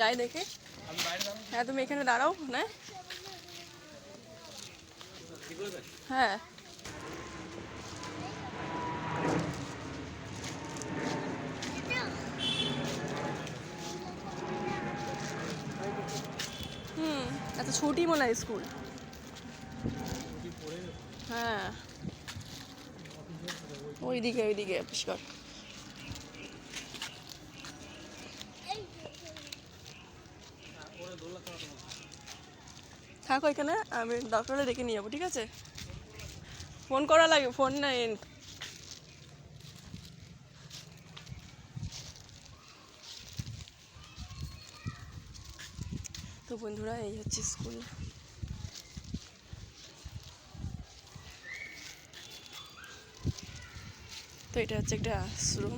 যাই দেখে। হ্যাঁ তুমি এখানে দাঁড়াও, না। হ্যাঁ। হুম আচ্ছা ছুটি মনে হয় স্কুল। হ্যাঁ। ওইদিকে ওইদিকে, পুষ্কর। থাকো এখানে, আমি দরকার হলে ডেকে নিয়ে যাব, ঠিক আছে? ফোন করা লাগে, ফোন নাই। তো বন্ধুরা, এই হচ্ছে স্কুল। তো এটা হচ্ছে একটা আশ্রম